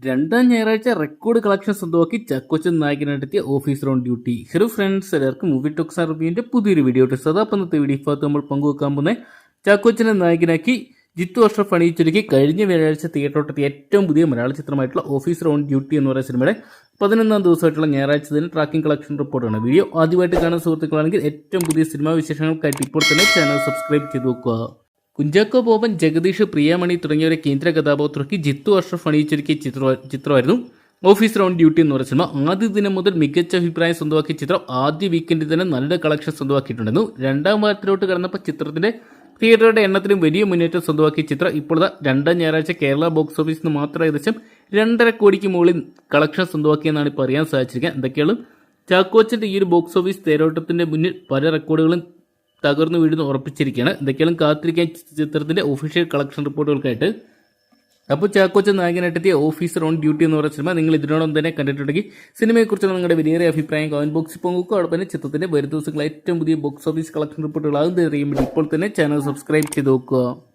രണ്ടാം ഞായറാഴ്ച record collection സ്വന്തമാക്കി Chackochan നായകനെത്തിയ office on duty hero friends എല്ലാവർക്കും മൂവി ടോക്സ് റിവ്യൂവിന്റെ പുതിയൊരു വീഡിയോ ഉണ്ട് വീഡിയോ ഭാഗത്ത് നമ്മൾ പങ്കുവെക്കാൻ പോകുന്നത് ചാക്കോച്ചനെ നായകനാക്കി ജിത്തു അഷ്റഫ് അണിയിച്ചൊരുക്കി കഴിഞ്ഞ വ്യാഴാഴ്ച തിയേറ്ററോട്ടെത്തിയ ഏറ്റവും പുതിയ മലയാള ചിത്രമായിട്ടുള്ള ഓഫീസർ ഓൺ ഡ്യൂട്ടി എന്ന് പറയുന്ന സിനിമയുടെ പതിനൊന്നാം ദിവസമായിട്ടുള്ള ഞായറാഴ്ച തന്നെ ട്രാക്കിംഗ് കളക്ഷൻ റിപ്പോർട്ടാണ് വീഡിയോ ആദ്യമായിട്ട് കാണുന്ന സുഹൃത്തുക്കളാണെങ്കിൽ ഏറ്റവും പുതിയ സിനിമാ വിശേഷങ്ങൾക്കായിട്ട് ഇപ്പോൾ തന്നെ ചാനൽ സബ്സ്ക്രൈബ് ചെയ്ത് നോക്കുക കുഞ്ചാക്കോ ബോബൻ ജഗദീഷ് പ്രിയാമണി തുടങ്ങിയവരെ കേന്ദ്ര കഥാപാത്രമാക്കി ജിത്തു അഷ്റഫ് അണിയിച്ചൊരുക്കിയ ചിത്ര ചിത്രമായിരുന്നു ഓഫീസർ ഓൺ ഡ്യൂട്ടി എന്ന് പറഞ്ഞ സിനിമ. ആദ്യ ദിനം മുതൽ മികച്ച അഭിപ്രായം സ്വന്തമാക്കിയ ചിത്രം ആദ്യ വീക്കെൻഡിൽ തന്നെ നല്ല കളക്ഷൻ സ്വന്തമാക്കിയിട്ടുണ്ടായിരുന്നു. രണ്ടാം വാരത്തിലോട്ട് കടന്നപ്പോൾ ചിത്രത്തിന്റെ തിയേറ്ററുടെ എണ്ണത്തിലും വലിയ മുന്നേറ്റം സ്വന്തമാക്കിയ ചിത്രം ഇപ്പോഴത്തെ രണ്ടാം ഞായറാഴ്ച കേരള ബോക്സ് ഓഫീസിൽ നിന്ന് മാത്രം ഏകദേശം രണ്ടര കോടിക്ക് മുകളിൽ കളക്ഷൻ സ്വന്തമാക്കിയെന്നാണ് ഇപ്പോൾ അറിയാൻ സാധിച്ചിരിക്കുന്നത്. എന്തൊക്കെയാണ്? ചാക്കോച്ചിന്റെ ഈ ഒരു ബോക്സ് ഓഫീസ് തേരോട്ടത്തിന്റെ മുന്നിൽ പല റെക്കോർഡുകളും തകർന്നു വീഴുന്നു ഉറപ്പിച്ചിരിക്കുകയാണ്. എന്തൊക്കെയാണ് കാത്തിരിക്കാൻ ചിത്രത്തിന്റെ ഒഫീഷ്യൽ കളക്ഷൻ റിപ്പോർട്ടുകൾക്കായിട്ട് അപ്പോൾ ചാക്കോച്ച നായകനായിട്ടെത്തിയ ഓഫീസർ ഓൺ ഡ്യൂട്ടി എന്ന് പറയുന്ന സിനിമ നിങ്ങൾ ഇതിനോടൊപ്പം തന്നെ കണ്ടിട്ടുണ്ടെങ്കിൽ സിനിമയെക്കുറിച്ചുള്ള നിങ്ങളുടെ വലിയ അഭിപ്രായം കമന്റ് ബോക്സിൽ പങ്കുവെക്കുക. അവിടെ തന്നെ ചിത്രത്തിന്റെ വരും ദിവസങ്ങൾ ഏറ്റവും പുതിയ ബോക്സ് ഓഫീസ് കളക്ഷൻ റിപ്പോർട്ടുകൾ ആകും ഇപ്പോൾ തന്നെ ചാനൽ സബ്സ്ക്രൈബ് ചെയ്ത് നോക്കുക.